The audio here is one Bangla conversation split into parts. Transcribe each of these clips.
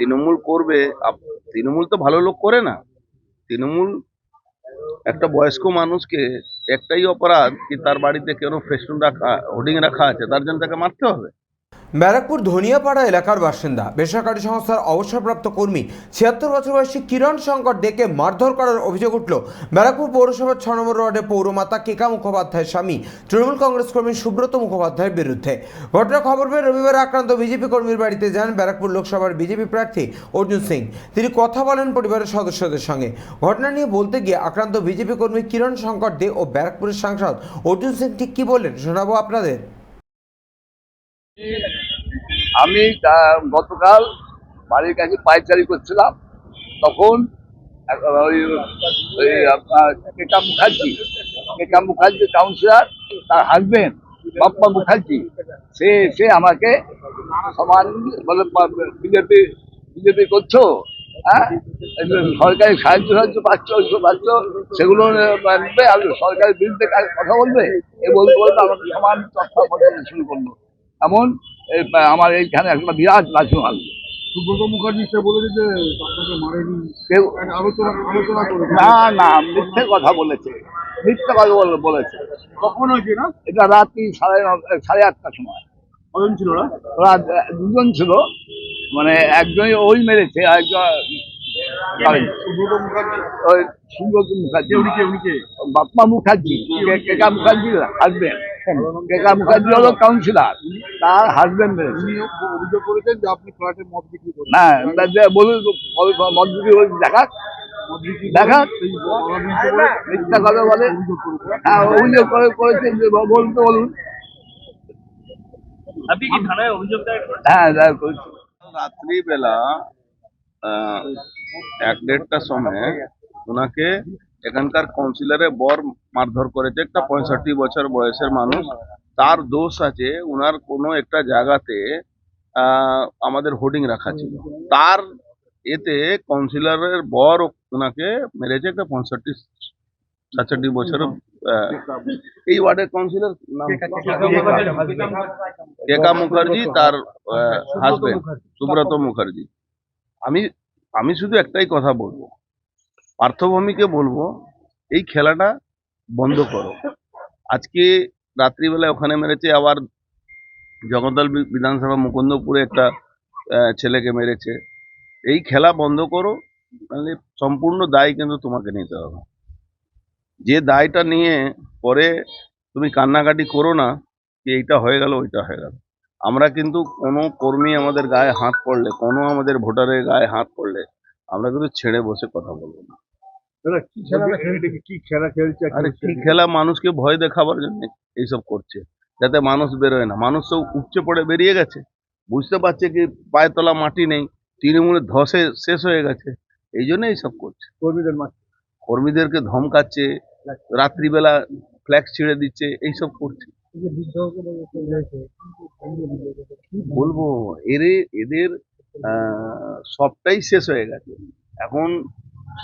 তৃণমূল করবে তৃণমূল তো ভালো লোক করে না। তৃণমূল একটা বয়স্ক মানুষকে একটাই অপরাধ কি তার বাড়িতে কেন ফেস্টুন রাখা, হোর্ডিং রাখা আছে, তার জন্য তাকে মারতে হবে? ব্যারাকপুর ধনিয়াপাড়া এলাকার বাসিন্দা। বেসরকারি সংস্থার অবসরপ্রাপ্ত কর্মী ছিয়াত্তর বছর বয়সী কিরণ শঙ্কর ডেকে মারধর করার অভিযোগ উঠল। ব্যারাকপুর পৌরসভার ছ নম্বর ওয়ার্ডের পৌরমাতা কেকা মুখোপাধ্যায়ের স্বামী, তৃণমূল কংগ্রেস কর্মী সুব্রত মুখোপাধ্যায়ের বিরুদ্ধে। ঘটনার খবর পেয়ে রবিবার আক্রান্ত বিজেপি কর্মীর বাড়িতে যান ব্যারাকপুর লোকসভার বিজেপি প্রার্থী অর্জুন সিং। তিনি কথা বলেন পরিবারের সদস্যদের সঙ্গে। ঘটনা নিয়ে বলতে গিয়ে আক্রান্ত বিজেপি কর্মী কিরণ শঙ্কর দে ও ব্যারাকপুরের সাংসদ অর্জুন সিং ঠিক কী বললেন, শোনাবো আপনাদের। আমি গতকাল বাড়ির কাছে পাইচারি করছিলাম, তখন ওই কেকা মুখার্জি কেকা মুখার্জি কাউন্সিলর তার হাজবেন্ড বাপ্পা মুখার্জি, সে সে আমাকে সমান বলে বিজেপি বিজেপি করছ হ্যাঁ? সরকারি সাহায্য সাহায্য পাচ্ছ, ওইসব পাচ্ছ, সেগুলো আর সরকারের বিরুদ্ধে কথা বলবে এই বলতে বলতে আমাকে সমান চর্চা করতে শুরু করল। এমন আমার এইখানে একটা বিরাট মারলো সুব্রত মুখার্জি সে বলেছে যে আপনাকে মারেনি। কেউ আলোচনা আলোচনা করে। না না মিথ্যে কথা বলেছে। মিথ্যে কথা বলে- বলেছে। কখন হয়েছে না এটা রাত্রি সাড়ে ন- সাড়ে আটটার সময়। কজন ছিল না ওরা দুজন ছিল। মানে একজনই ওই মেরেছে একজন। সুব্রত মুখার্জি? ওই সুব্রত মুখার্জি। উনিকে উনিকে বাপ্পা মুখার্জি। কেকা মুখার্জি হাজবেন্ড কেকা মুখার্জি হলো কাউন্সিলর তার হাজবেন্ড অভিযোগ করেছেন যে আপনি ফ্ল্যাটে মদ বিক্রি করেন না তা যে বলুন দেখা মদ বিক্রি দেখা মিথ্যা কথা বলে। অভিযোগ হ্যাঁ অভিযোগ করে করেছেন যে বলতে বলুন। আপনি কি থানায় অভিযোগ হ্যাঁ করেছি। রাত্রিবেলা আহ, এক দেড়টার সময় ওনাকে এখানকার কাউন্সিলরে বর মারধর করেছে একটা পঁয়ষট্টি বছর বয়সের মানুষ। তার দোষ আছে ওনার কোনো একটা জায়গাতে আমাদের হোর্ডিং রাখা ছিল। তার এতে কাউন্সিলরের বর ওনাকে মেরেছে একটা পঁয়ষট্টি সাতষট্টি বছর এই ওয়ার্ডের কাউন্সিলর নাম কেকা মুখার্জি? তার হাজবেন্ড সুব্রত মুখার্জি। আমি আমি শুধু একটাই কথা বলব। পার্থভূমিকে বলব, এই খেলাটা বন্ধ করো। আজকে রাত্রিবেলায় ওখানে মেরেছে আবার জগদ্দল বিধানসভা মুকুন্দপুরে একটা ছেলেকে মেরেছে। এই খেলা বন্ধ করো তাহলে সম্পূর্ণ দায় কিন্তু তোমাকে নিতে হবে। যে দায়টা নিয়ে পরে তুমি কান্নাকাটি করো না, যে এইটা হয়ে গেল, ওইটা হয়ে গেল। আমরা কিন্তু কোনো কর্মী আমাদের গায়ে হাত পড়লে, কোনো আমাদের ভোটারের গায়ে হাত পড়লে, আমরা কিন্তু ছেড়ে বসে কথা বলব না। কি খেলাটা খেলছে কি খেলা খেলছে আরে কি খেলা মানুষকে ভয় দেখাবার জন্য এইসব করছে যাতে মানুষ বেরোয় না। মানুষ উপচে পড়ে বেরিয়ে গেছে। বুঝতে পারছে কি পায়ের তলা মাটি নেই তৃণমূলের ধসে শেষ হয়ে গেছে এই জন্য এইসব করছে। কর্মীদের কর্মীদেরকে ধমকাচ্ছে রাত্রিবেলা ফ্ল্যাক্স ছিঁড়ে দিচ্ছে এইসব করছে। বলব এরে এদের আহ, সবটাই শেষ হয়ে গেছে। এখন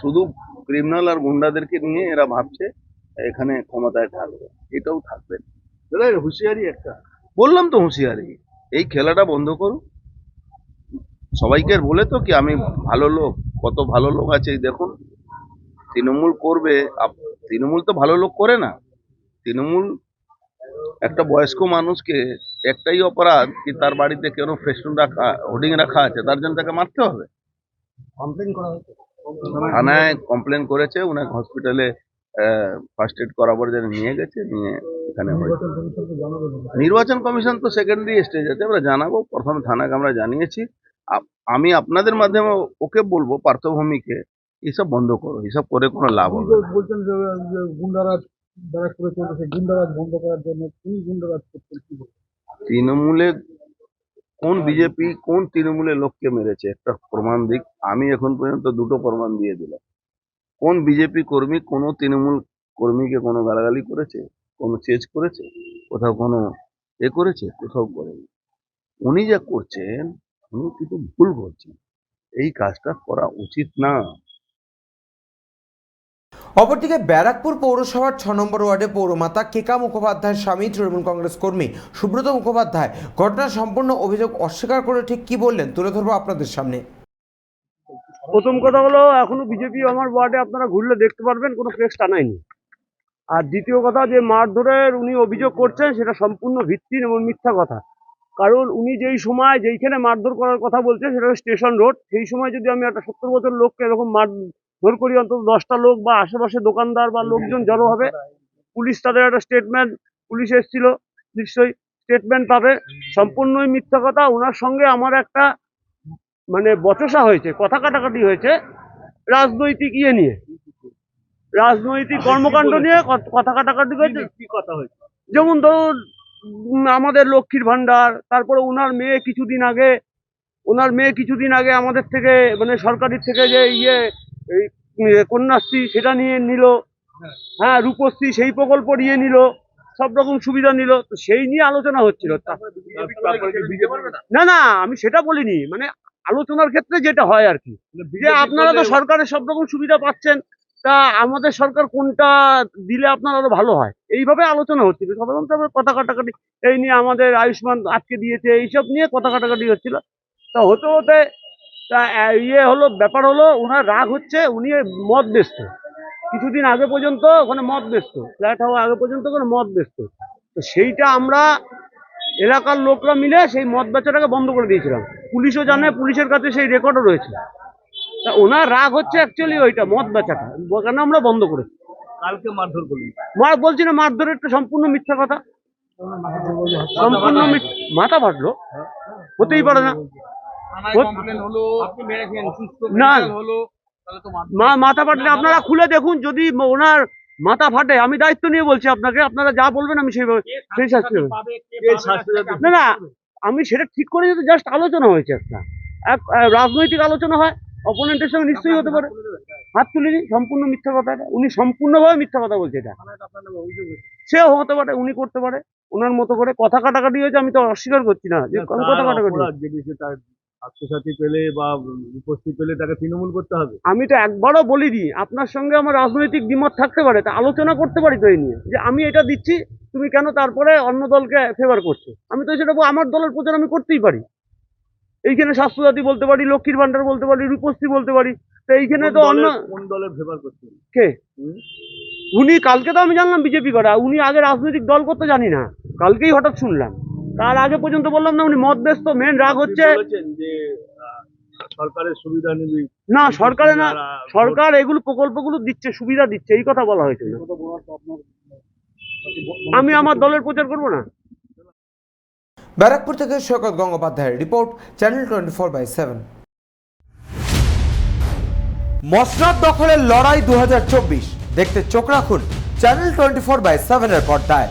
শুধু ক্রিমিনাল আর গুন্ডাদেরকে নিয়ে এরা ভাবছে এখানে ক্ষমতায় থাকবে। এটাও থাকবে। হুঁশিয়ারি একটা। বললাম তো হুঁশিয়ারি। এই খেলাটা বন্ধ করুন। সবাইকে বলে তো কি আমি ভালো লোক, কত ভালো লোক আছে দেখুন। তৃণমূল করবে তৃণমূল তো ভালো লোক করে না। তৃণমূল একটা বয়স্ক মানুষকে একটাই অপরাধ কি তার বাড়িতে কেন ফেস্টুন রাখা, হোর্ডিং রাখা আছে, তার জন্য তাকে মারতে হবে? থানায় কমপ্লেন করেছে ওনাকে হসপিটালে ফার্স্ট এড করাবার জন্য নিয়ে গেছে নিয়ে এখানে হয়েছে। নির্বাচন কমিশন তো সেকেন্ডারি স্টেজ আছে আমরা জানাব প্রথম থানাকে আমরা জানিয়েছি। আমি আপনাদের মাধ্যমে ওকে বলব পার্থভূমিকে এসব বন্ধ করো এসব করে কোনো লাভ হবে বলছেন যে গুন্ডারাজ গুন্ডারাজ বন্ধ করার জন্য তিনি গুন্ডারাজ করছেন কি বলবেন? তৃণমূলে কোন বিজেপি কোন তৃণমূলের লোককে মেরেছে? একটা প্রমাণ দিক। আমি এখন পর্যন্ত দুটো প্রমাণ দিয়ে দিলাম। কোন বিজেপি কর্মী কোন তৃণমূল কর্মীকে কোনো গালাগালি করেছে? কোনো চেজ করেছে? কোথাও কোনো এ করেছে? কোথাও করেনি। উনি যা করছেন উনি কিন্তু ভুল করছেন এই কাজটা করা উচিত না। অপরদিকে ব্যারাকপুর পৌরসভার ছ নম্বর ওয়ার্ডে পৌরমাতা কেকা মুখোপাধ্যায়ের স্বামী তৃণমূল কংগ্রেস কর্মী সুব্রত মুখোপাধ্যায় ঘটনার সম্পূর্ণ অভিযোগ অস্বীকার করে ঠিক কি বললেন? তুলে ধরবো আপনাদের সামনে। প্রথম কথা হলো, এখনও বিজেপি আমার ওয়ার্ডে আপনারা ঘুরলে দেখতে পারবেন, কোনো ফ্লেক্স টানায়নি। আর দ্বিতীয় কথা, যে মারধরের উনি অভিযোগ করছেন, সেটা সম্পূর্ণ ভিত্তিহীন এবং মিথ্যা কথা। কারণ উনি যেই সময় যেইখানে মারধর করার কথা বলছেন, সেটা স্টেশন রোড। সেই সময় যদি আমি একটা সত্তর বছর লোককে এরকম মারধর করি অন্তত দশটা লোক বা আশেপাশে দোকানদার বা লোকজন জড়ো হবে পুলিশ তাদের একটা স্টেটমেন্ট পুলিশ এসেছিল নিশ্চয়ই স্টেটমেন্ট পাবে। সম্পূর্ণই মিথ্যা কথা ওনার সঙ্গে আমার একটা মানে বচসা হয়েছে কথা কাটাকাটি হয়েছে রাজনৈতিক ইয়ে নিয়ে। রাজনৈতিক কর্মকাণ্ড নিয়ে কথা কাটাকাটি হয়েছে। কি কথা হয়েছে? যেমন ধরুন আমাদের লক্ষ্মীর ভান্ডার তারপরে ওনার মেয়ে কিছুদিন আগে ওনার মেয়ে কিছুদিন আগে আমাদের থেকে মানে সরকারি থেকে যে ইয়ে এই কন্যাশ্রী সেটা নিয়ে নিল। হ্যাঁ রূপশ্রী সেই প্রকল্প নিয়ে নিল। সব রকম সুবিধা নিল। তো সেই নিয়ে আলোচনা হচ্ছিল। না না, আমি সেটা বলিনি। মানে আলোচনার ক্ষেত্রে যেটা হয় আর কি। যে আপনারা তো সরকারের সব রকম সুবিধা পাচ্ছেন। তা আমাদের সরকার কোনটা দিলে আপনার আরও ভালো হয়? এইভাবে আলোচনা হচ্ছিল। সাধারণত কথা কাটাকাটি, এই নিয়ে আমাদের আয়ুষ্মান আজকে দিয়েছে, এইসব নিয়ে কথা কাটাকাটি হচ্ছিল। তা হতে হতে তা ইয়ে হলো ব্যাপার হলো ওনার রাগ হচ্ছে উনি মদ বেচত। কিছুদিন আগে পর্যন্ত ওখানে মদ বেচত। ফ্ল্যাট হওয়া আগে পর্যন্ত ওখানে মদ বেচত। তো সেইটা আমরা এলাকার লোকরা মিলে সেই মদ বেচাটাকে বন্ধ করে দিয়েছিলাম। পুলিশও জানে পুলিশের কাছে সেই রেকর্ডও রয়েছে। তা ওনার রাগ হচ্ছে অ্যাকচুয়ালি ওইটা মদ বেচাটা। কেন আমরা বন্ধ করেছি? কালকে মারধর করলি মার বলছি না মারধরের একটা সম্পূর্ণ মিথ্যা কথা। সম্পূর্ণ মাথা ফাটলো? হতেই পারে না। না। মাথা ফাটলে আপনারা খুলে দেখুন যদি ওনার মাথা ফাটে আমি দায়িত্ব নিয়ে বলছি আপনাকে আপনারা যা বলবেন আমি সেইভাবে সেই শাস্তি না, না আমি সেটা ঠিক করে যদি জাস্ট আলোচনা হয়েছে একটা। এক রাজনৈতিক আলোচনা হয় অপোনেন্টের সঙ্গে নিশ্চয়ই হতে পারে। হাত তুলে তুলিনি সম্পূর্ণ মিথ্যা কথা এটা উনি সম্পূর্ণভাবে মিথ্যা কথা বলছে এটা। সেও হতে পারে উনি করতে পারে ওনার মতো করে কথা কাটাকাটি হয়েছে আমি তো অস্বীকার করছি না। যে কথা কাটাকাটি স্বাস্থ্যসাথী পেলে বা উপস্থিত পেলে তাকে তৃণমূল করতে হবে? আমি তো একবারও বলিনি আপনার সঙ্গে আমার রাজনৈতিক দ্বিমত থাকতে পারে তা আলোচনা করতে পারি তো এই নিয়ে যে আমি এটা দিচ্ছি তুমি কেন তারপরে অন্য দলকে ফেভার করছ? আমি তো সেটা আমার দলের প্রচার আমি করতেই পারি। এইখানে স্বাস্থ্যসাথী বলতে পারি লক্ষ্মীর ভান্ডার বলতে পারি রূপশ্রী বলতে পারি তো এইখানে তো অন্য কোন দলের ফেভার করতে কে? উনি কালকে তো আমি জানলাম বিজেপি করা উনি আগে রাজনৈতিক দল করতে জানি না কালকেই হঠাৎ শুনলাম। তার আগে পর্যন্ত বললাম না উনি মত ব্যস্ত মেন রাগ হচ্ছে বলেছেন যে আহ, সরকারের সুবিধা নিবি। না সরকারে না সরকার এগুলো প্রকল্পগুলো দিচ্ছে সুবিধা দিচ্ছে এই কথা বলা হয়েছিল। আমি আমার দলের প্রচার করব না। ব্যারাকপুর থেকে সৈকত গঙ্গোপাধ্যায়ের report channel twenty four by seven মসনাদ দখলের লড়াই দু হাজার চব্বিশ। দেখতে চোখ রাখুন চ্যানেল টোয়েন্টি ফোর বাই সেভেনের পর্দায়।